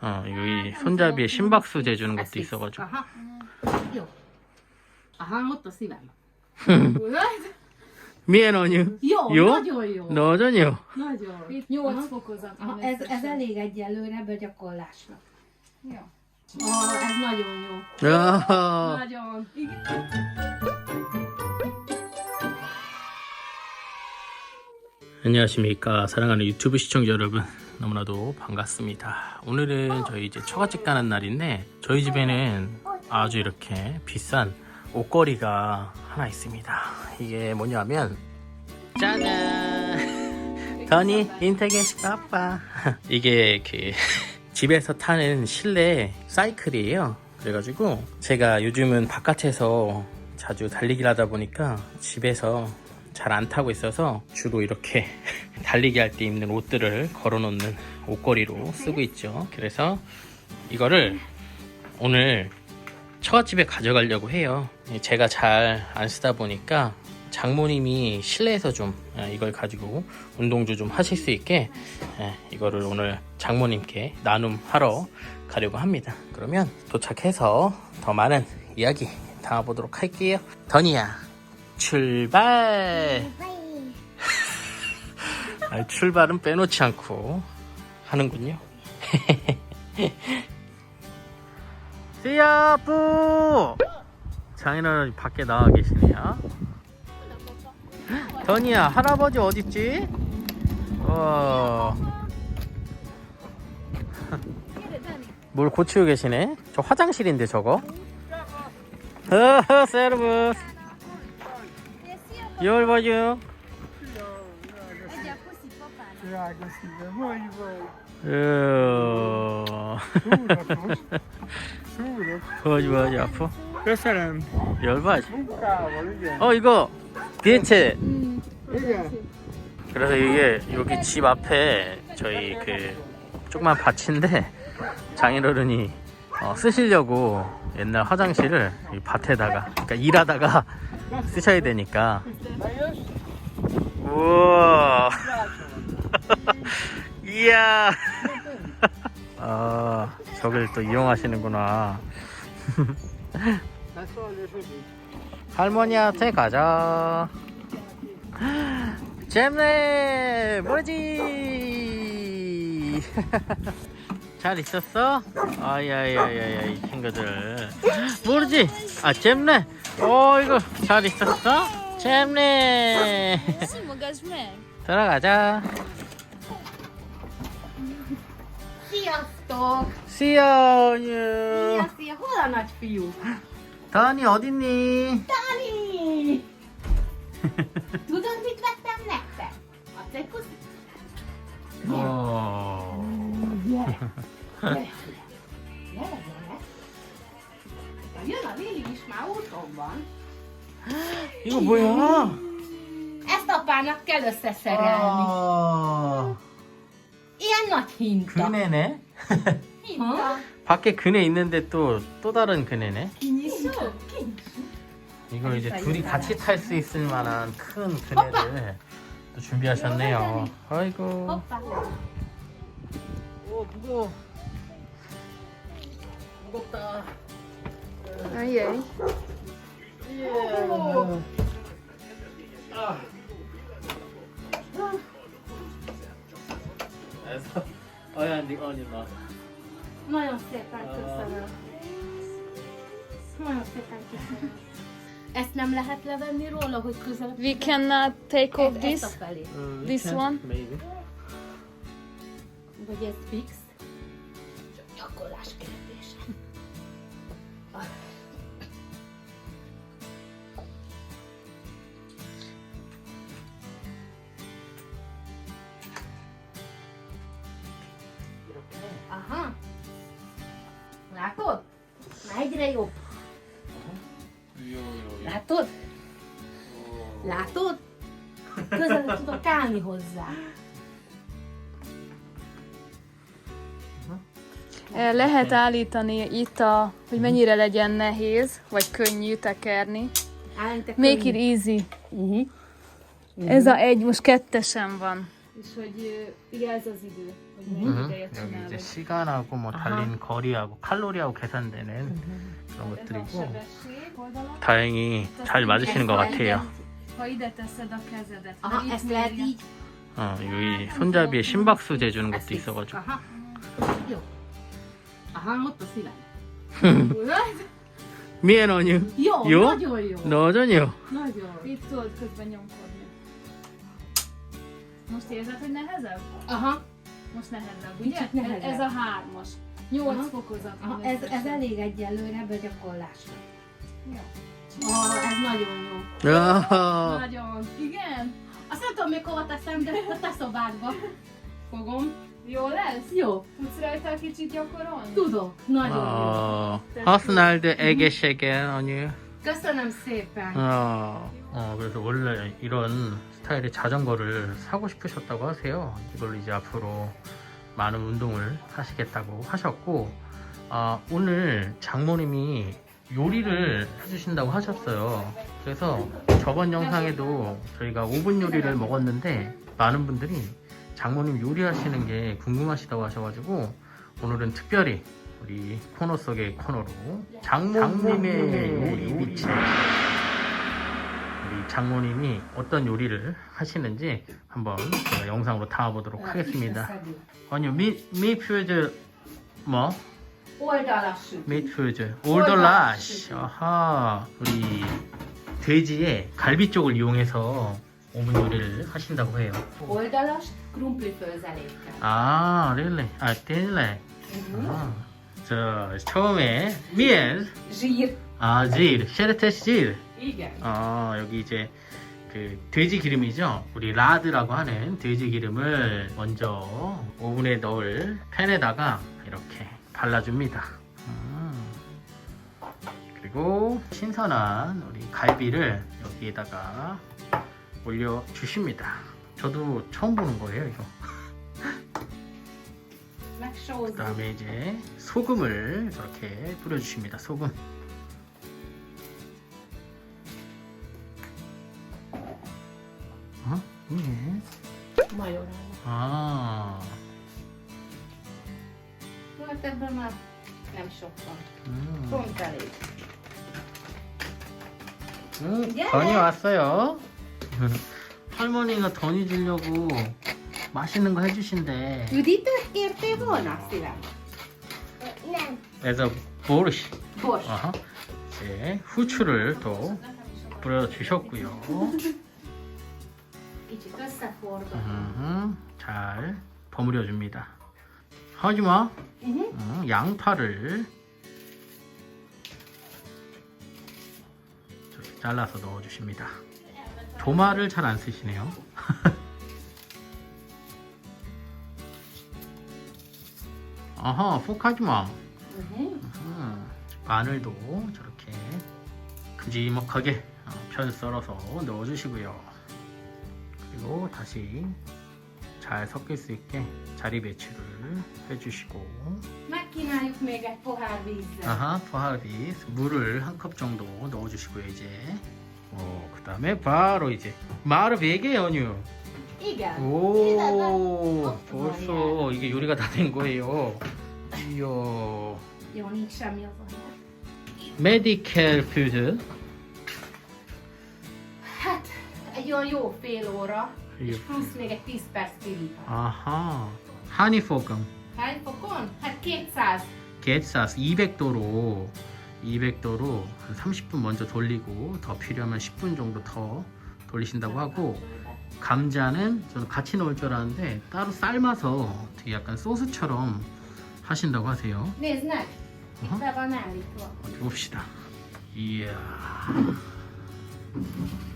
어, 여기 손잡이에 심박수 재주는 것도 있어가지고. Aha. Jó. Aha, ott a szívem. 미엔 어뉴? Jó, Jó? nagyon jó. 너전요? Nagyon. Itt 8 fokozat Aha, van ez, ez összesen. elég egyelőre begyakorlásnak. Jó. Ah, ez nagyon jó. 아, Nagyon. 안녕하십니까 사랑하는 유튜브 시청자 여러분 너무나도 반갑습니다. 오늘은 저희 이제 처갓집 가는 날인데 저희 집에는 아주 이렇게 비싼 옷걸이가 하나 있습니다. 이게 뭐냐면 짜잔! 더니 인터게시 빠빠. 이게 그 집에서 타는 실내 사이클이에요. 그래가지고 제가 요즘은 바깥에서 자주 달리기를 하다 보니까 집에서 잘 안 타고 있어서 주로 이렇게 달리기 할 때 입는 옷들을 걸어 놓는 옷걸이로 쓰고 있죠. 그래서 이거를 오늘 처갓집에 가져가려고 해요. 제가 잘 안 쓰다 보니까 장모님이 실내에서 좀 예, 이걸 가지고 운동도 좀 하실 수 있게 예, 이거를 오늘 장모님께 나눔하러 가려고 합니다. 그러면 도착해서 더 많은 이야기 담아보도록 할게요. 더니야, 출발! 아, 출발은 빼놓지 않고 하는군요. 씨야, 뿌! 장인어른 밖에 나와 계시네요. 더니야, 할아버지 어딨지? 어. 뭘 고치고 계시네? 저 화장실인데 저거? 어허, 세르브스. Súlyos. Hogy vagy, apu? Köszönöm. Jól vagy? Munkával, igen. 어, 이거. Igen. 그래서 이게 여기 집 앞에 저희 그 조그만 밭인데 장인어른이 어, 쓰시려고 옛날 화장실을 이 밭에다가 그러니까 일하다가 쓰셔야 되니까? 우와 이야 아 저길 또 이용하시는구나. 할머니한테 가자 잼네 뭐지 잘 있었어? 아야야야야 이 친구들 모르지? 아 잼네 어 이거 잘 있었어? 잼네! 들어가자! 씨어유 Szia, szia! Hol a nagyfiú? 다니 어딨니? Dani! Tudod, mit vettem nektek? Adsz egy puszit? 어... Gyere! Gyere, gyere! Jön a Lili is, már úton van. 이 거 뭐야? Ezt apának kell összeszerelni. 아... Ilyen nagy hinta. 그네네? Ha? 밖에 그네 있는데 또 또 다른 그네네. Kinyissuk? 이거 이제 둘이 같이 탈 수 있을 만한 큰 그네를 또 준비하셨네요. 아이고. Hoppá! 오 무거워. 무겁다. 아. 그래서 Yeah. Ah. Olyan, annyira. Nagyon szépen köszönöm. Ezt nem lehet levenni róla, hogy. We cannot uh, take off this, mm, this one. Maybe. Vagy ez fix? Csak gyakorlás kell. Látod? Már egyre jobb. Látod? Látod? Közel tudok állni hozzá. Eh, Lehet állítani itt, a, hogy mennyire legyen nehéz, vagy könnyű tekerni. Állni te Make könnyű. it easy. Mhm. Ez a egy, most kettesen van. És hogy ez az idő, hogy mennyi 음, ideje 여기 csinálod. 이제 시간하고 뭐 달린 거리하고 칼로리하고 계산되는 그런 Ez a 것들이고 sebesség oldala. 다행히 잘 맞으시는 것 같아요. Ha ide teszed a kezedet, Aha, mert itt ezt lehet mérje. így. 어, 여기 손잡이에 심박수 재주는 것도. 있어 가지고. Jó. Aha, ott a szívem. 미엔 어뉴 Jó, Jó? nagyon jó. 너전요 Nagyon. Itt tudod közben nyomkodni. Most érzed, hogy nehezebb? Aha. Most nehezebb, ugye? Kicsit nehezebb. Ez, a hármas. Nyolc Aha. fokozat. Aha, ez, ez elég egyelőre begyakorlásra. Jó. Oh, ez nagyon jó. Oh. Nagyon. Igen? Azt nem tudom, mikor teszem, de a te szobádba fogom. Jó lesz? Jó. Tudsz rajta kicsit gyakorolni? Tudok. Nagyon oh. jó. Ah. Használd egészséggel, anyu. Köszönöm szépen. Oh. 어, 그래서 원래 이런 스타일의 자전거를 사고 싶으셨다고 하세요. 이걸로 이제 앞으로 많은 운동을 하시겠다고 하셨고, 아, 오늘 장모님이 요리를 해주신다고 하셨어요. 그래서 저번 영상에도 저희가 5분 요리를 먹었는데, 많은 분들이 장모님 요리하시는 게 궁금하시다고 하셔가지고, 오늘은 특별히 우리 코너 속의 코너로 장모님의 요리 우리 장모님이 어떤 요리를 하시는지 한번 제가 영상으로 담아보도록 하겠습니다. 아니요, 미, 미 퓨즈 뭐? Oldalas süt. 미퓨즈 올더라시 아하 우리 돼지의 갈비 쪽을 이용해서 오븐 요리를 하신다고 해요. Oldalas krumpli főzelékkel. 아, 릴레, 아, 릴레. 아, 저 처음에 미엔 Zsír. 아, 질, 쉐르테스 어, 여기 이제 그 돼지 기름이죠. 우리 라드라고 하는 돼지 기름을 먼저 오븐에 넣을 팬에다가 이렇게 발라줍니다. 음. 그리고 신선한 우리 갈비를 여기에다가 올려 주십니다. 저도 처음 보는 거예요, 이거. Megsózom. 그다음에 이제 소금을 저렇게 뿌려주십니다. 소금. 어? Majorára. 아, Hát ebben már nem sok van. 음, Pont elég. 음, 예. 던이 왔어요. 할머니가 던이 주려고 맛있는 거 해주신대. Üdítőt kértél volna, szívem? 그래서 보르시. Bors. 아하. 이제 후추를 또 뿌려 주셨고요. Kicsit összeforgatom. 음, 잘 버무려 줍니다. 하지마 Mhm. 음, 양파를 저렇게 잘라서 넣어 주십니다. 도마를 잘 안 쓰시네요. 아하. 음, 마늘도 저렇게 큼지막하게 어, 편 썰어서 넣어주시고요. 그리고 다시 잘 섞일 수 있게 자리 배치를 해주시고. 아하 포하디스 물을 한 컵 정도 넣어주시고요 이제. 어, 그 다음에 바로 이제 마르 베게 연유. 오 벌써 이게 요리가 다 된 거예요. anyag. 메디켈 퓨즈 olyan jó fél óra, és Jó. plusz még egy 10 perc pirítás. 아하 하니포금 Hány fokon? Hát 200. 게트사스 200도로 200도로 한 30분 먼저 돌리고 더 필요하면 10분 정도 더 돌리신다고 하고 감자는 저는 같이 넣을 줄 알았는데 따로 삶아서 되게 약간 소스처럼 하신다고 하세요. Nézd meg! Itt Aha. be van állítva. 어디 봅시다. 이야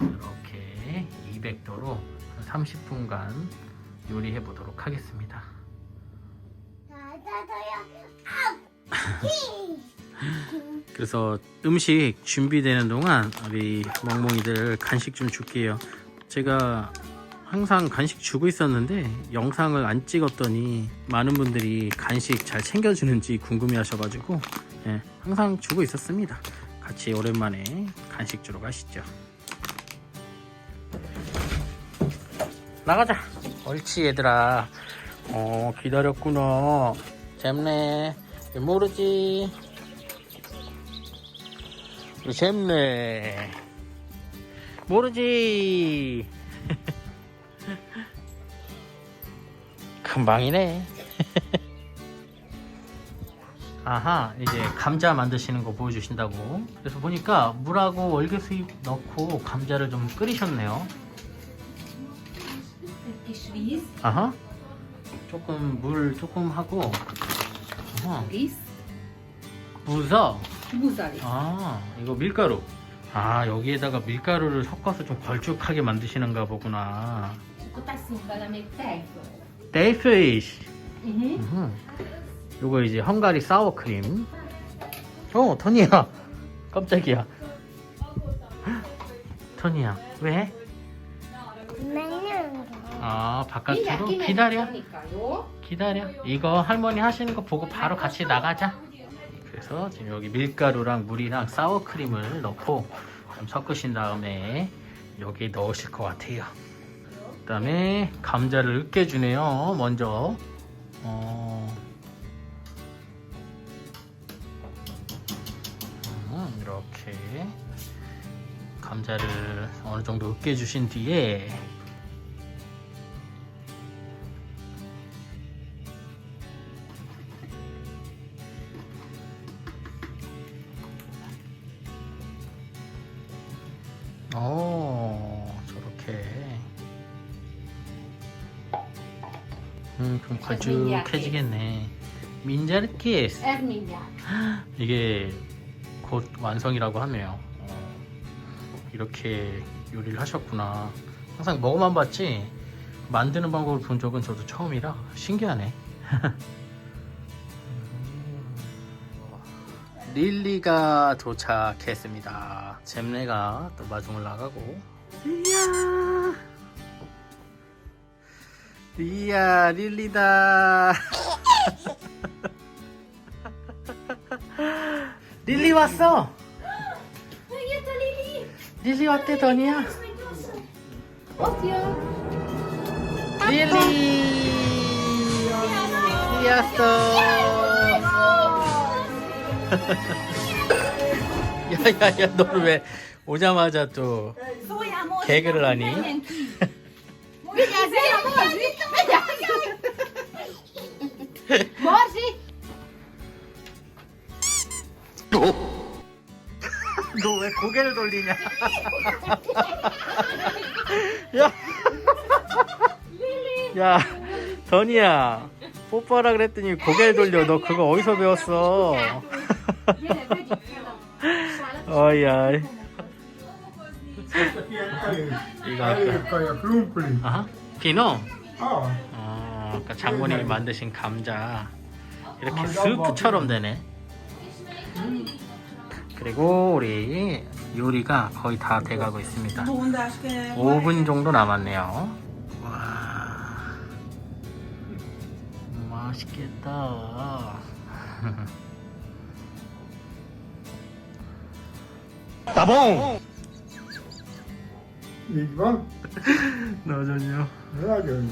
이렇게 200도로 30분간 요리해 보도록 하겠습니다. 그래서 음식 준비되는 동안 우리 멍멍이들 간식 좀 줄게요. 제가 항상 간식 주고 있었는데 영상을 안 찍었더니 많은 분들이 간식 잘 챙겨주는지 궁금해 하셔가지고 예, 항상 주고 있었습니다. 같이 오랜만에 간식 주러 가시죠. 나가자. 옳지 얘들아. 어 기다렸구나. 잼네. 모르지? 잼네. 모르지. 금방이네 아하 이제 감자 만드시는 거 보여주신다고. 그래서 보니까 물하고 월계수잎 넣고 감자를 좀 끓이셨네요. 아하. 조금 물 조금 하고. 아하, 무서. 아 이거 밀가루. 아 여기에다가 밀가루를 섞어서 좀 걸쭉하게 만드시는가 보구나. 음. 요거 이제 헝가리 사워 크림. 어 토니야. 깜짝이야. 토니야. 왜? 아 바깥으로? 기다려? 기다려. 이거 할머니 하시는 거 보고 바로 같이 나가자. 그래서 지금 여기 밀가루랑 물이랑 사워 크림을 넣고 좀 섞으신 다음에 여기 넣으실 것 같아요. 그 다음에 감자를 으깨주네요 먼저. 어... 감자를 어느 정도 으깨주신 뒤에 오, 저렇게. 음, 좀 걸쭉해지겠네. 민자르키스. 이게 곧 완성이라고 하네요. 어, 이렇게 요리를 하셨구나. 항상 먹어만 봤지 만드는 방법을 본 적은 저도 처음이라 신기하네. 릴리가 도착했습니다. 잼내가 또 마중을 나가고. 이야, 이야, 릴리다. 릴리 왔어. 릴리 왔대, 더니야. Jön! 릴리. 릴리 왔어. 야야야 너는 왜 오자마자 또 개그를 하니? 고개를 돌리냐? 야, 야, 더니야, 뽀뽀하라 그랬더니 고개를 돌려. 너 그거 어디서 배웠어? 어이야. 이거 아까, 비노. Ah, 어, 아까 장모님이 만드신 감자 이렇게 스프처럼 되네. 그리고 우리 요리가 거의 다 돼가고 있습니다. 5분 정도 남았네요. 와, 맛있겠다. így van. 너전요. Nagyon.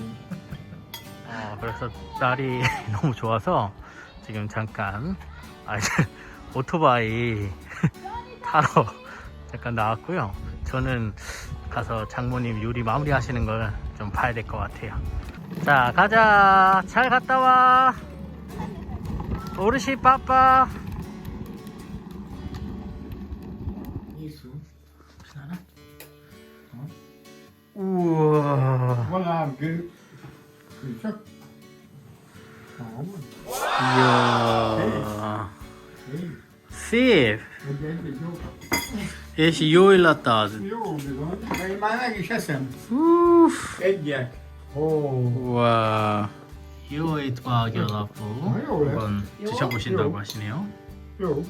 어, 그래서 날이 너무 좋아서 지금 잠깐 아, 이제 오토바이 타러 잠깐 나왔고요. 저는 가서 장모님 요리 마무리 하시는 걸 좀 봐야 될 것 같아요. 자, 가자. 잘 갔다 와. 어르신 빠빠. Iszú. 우와. Van ám gő. Csak. 이야. szép. Egy, egy, egy, jó. És jó én már meg is eszem. Uff. Egyet. Ó. 와 아, 이거 왜? 한번 드셔보신다고. 하시네요. Jó.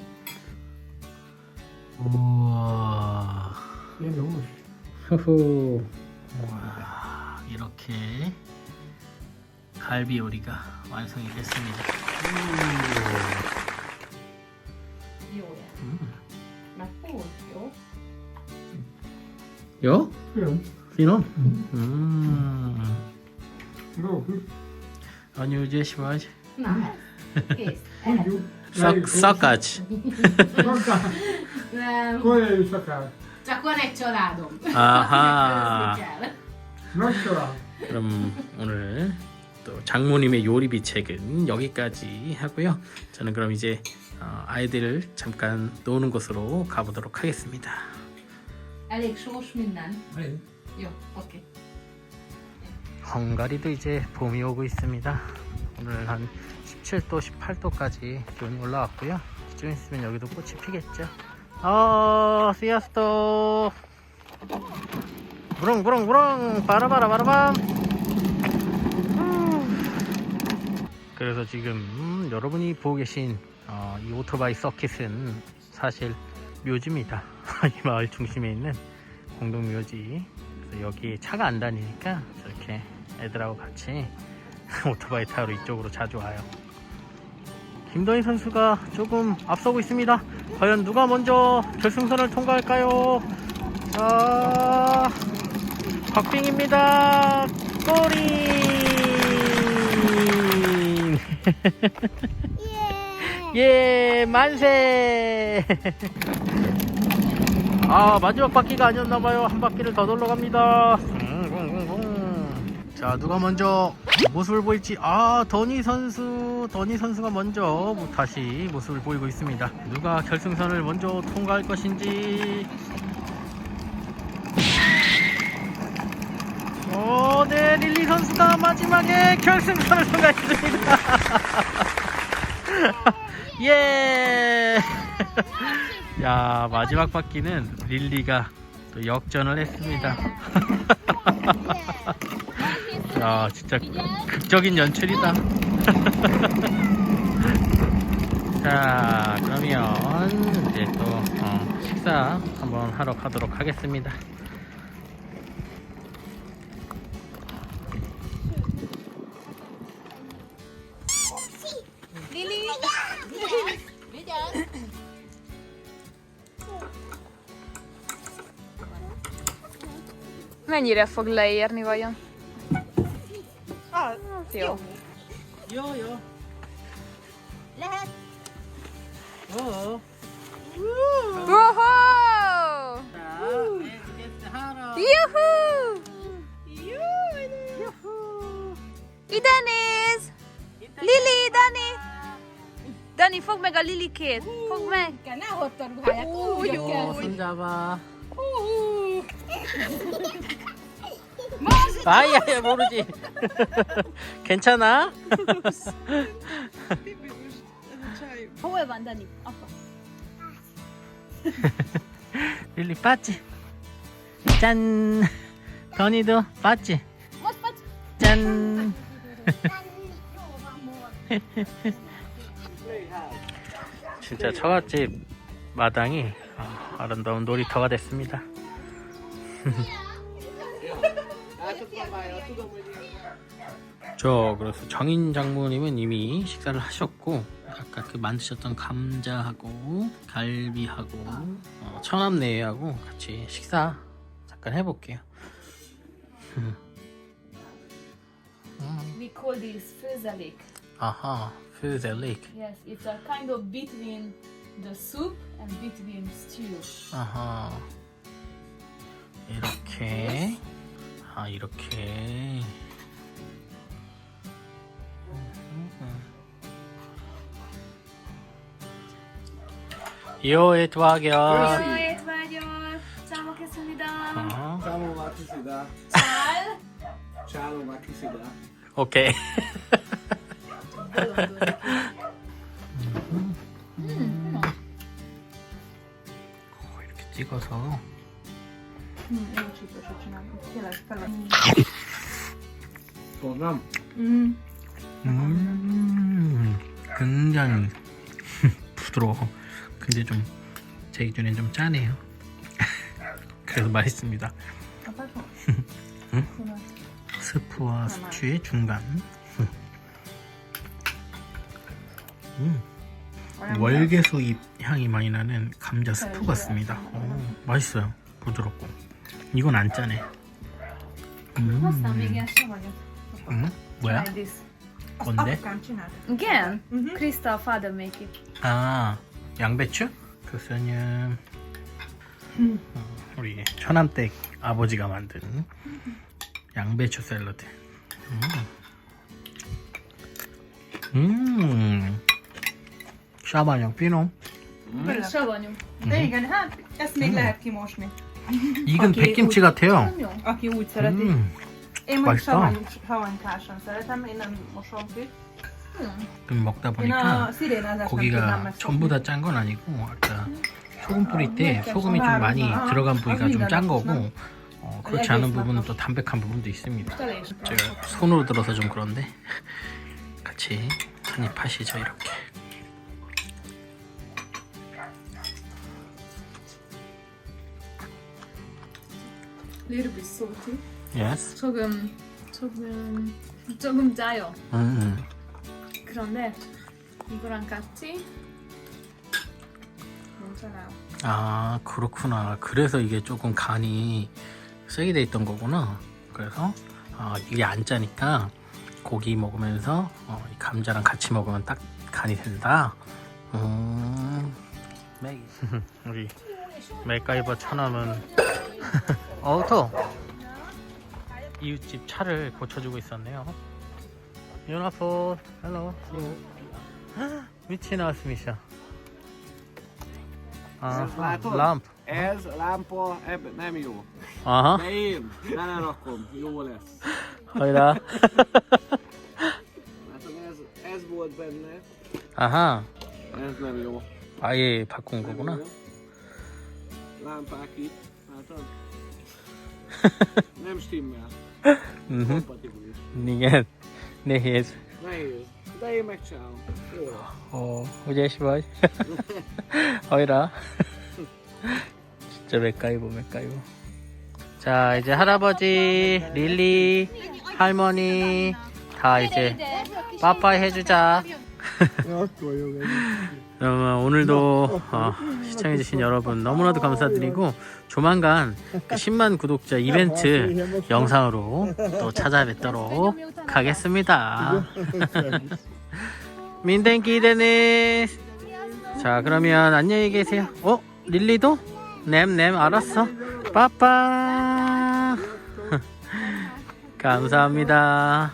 우와 Én úgy. 후후 와 이렇게 갈비 요리가 완성이 됐습니다. Jó 요? Jó. 피노? 음 joh. Szak, szakacs. Szakál. Nem, Kolyai szakál. csak van egy családom. 아하. Nagy család. 그럼 오늘 또 장모님의 요리비 책은 여기까지 하고요. 저는 그럼 이제 어, 아이들 잠깐 노는 곳으로 가보도록 하겠습니다. Elég sós minden. Jó, oké. 헝가리도 이제 봄이 오고 있습니다. 오늘 한 17도, 18도까지 기온이 올라왔고요. 좀 있으면 여기도 꽃이 피겠죠. 어, 시아스토. 부릉. 바라바라, 바라밤. 음. 그래서 지금 음, 여러분이 보고 계신 어, 이 오토바이 서킷은 사실 묘지입니다. 이 마을 중심에 있는 공동 묘지. 그래서 여기 차가 안 다니니까 저렇게 애들하고 같이 오토바이 타러 이쪽으로 자주 와요. 김도희 선수가 조금 앞서고 있습니다. 과연 누가 먼저 결승선을 통과할까요? 자, 박빙입니다. 꼬리! 예, 만세! 아, 마지막 바퀴가 아니었나봐요. 한 바퀴를 더 돌러 갑니다. 자, 누가 먼저 모습을 보일지. 아, 더니 선수, 더니 선수가 먼저 뭐 다시 모습을 보이고 있습니다. 누가 결승선을 먼저 통과할 것인지. 어, 네, 릴리 선수가 마지막에 결승선을 통과했습니다. 예! 야, 마지막 바퀴는 릴리가 또 역전을 했습니다. 야, 진짜 극적인 연출이다. 자, 그러면 이제 또 어, 식사 한번 하러 가도록 하겠습니다. Mennyire fog leérni vajon? Ah, hát jó. jó. Jó, jó. Lehet. Ó. Oh. Wow. Juhu! Ide néz! Lili, Dani! Dani, fogd meg a Lilikét! Fogd meg! Ne ott a ruháját! Úgy, úgy, úgy! 손잡아. 아야, 모르지. 괜찮아? Van Dani? Apa. 릴리 빠지. 짠. 건이도 빠지. 짠. 진짜 처갓집 마당이 아, 아름다운 놀이터가 됐습니다. 저 그래서 정인 장모님은 이미 식사를 하셨고 아까 그 만드셨던 감자하고 갈비하고 어, 천암내하고 같이 식사 잠깐 해볼게요. We call this főzelék. 아하, főzelék. Yes, it's a kind of between the soup and between stew. 아하. 이렇게. 아, 이렇게. Étvágyat! Számok eszemida! Aha. Csáló már kiszidál. Szál! Csáló már kiszidál. 오케이. 어, 이렇게 찍어서 Szóval 음. 음, 굉장히 부드러워. 근데 좀 제 기준엔 좀 짜네요. 그래서 맛있습니다. 스프와 스튜의 중간. 음, 월계수 잎 향이 많이 나는 감자 스프 같습니다. 오, 맛있어요. 부드럽고. 이건 안 짜네. 음, sem vagyok. 음, 뭐야? 뭔데? Again? Krista, father make it. 아 양배추? 그러면 음, 우리 처남댁 아버지가 만든 양배추 샐러드. 음, 음. 샤바냥 피놈. Még lehet kimosni, 익은 백김치 같아요. 음, 맛있다. 좀 먹다 보니까 고기가. 전부 다 짠 건 아니고 아까 소금 뿌릴 때 소금이 좀 많이 들어간 부위가 좀 짠 거고 어, 그렇지 않은 부분은 또 담백한 부분도 있습니다. 제가 손으로 들어서 좀 그런데 같이 한입 하시죠 이렇게. Little bit salty. Yes. 조금, 조금, 조금 짜요. 음. 그런데 이거랑 같이 괜찮아요. 아 그렇구나. 그래서 이게 조금 간이 세게 돼 있던 거구나. 그래서 아, 이게 안 짜니까 고기 먹으면서 어, 이 감자랑 같이 먹으면 딱 간이 된다. 음. 맥. 우리 맥가이버 처남은 어또 이웃집 차를 고쳐주고 있었네요. 유나포, 헬로. 미치 나왔습니다. 아, Látod? lamp. Ez lámpa ebben nem jó. Aha. De én belerakom, jó lesz. Hajrá. Látod, ez, ez volt benne, 아하. ez nem jó. 아예 바꾼 Nem 거구나. jó. Lámpák itt, látod? nem stimmel. Mhm. Kompatibilis. Igen. De én megcsinálom. Jó lesz. 어, 우재씨 vagy. 어이라. 진짜 맥가이버 맥가이버. 자 이제 할아버지, 릴리, 할머니 다 이제 빠빠이 해주자. 그러면 오늘도 어, 시청해주신 여러분 너무나도 감사드리고 조만간 그 10만 구독자 이벤트 영상으로 또 찾아뵙도록 하겠습니다. 민댕기 데니스. 자 그러면 안녕히 계세요. 어 릴리도? 냄냄 알았어. 빠빠. 감사합니다.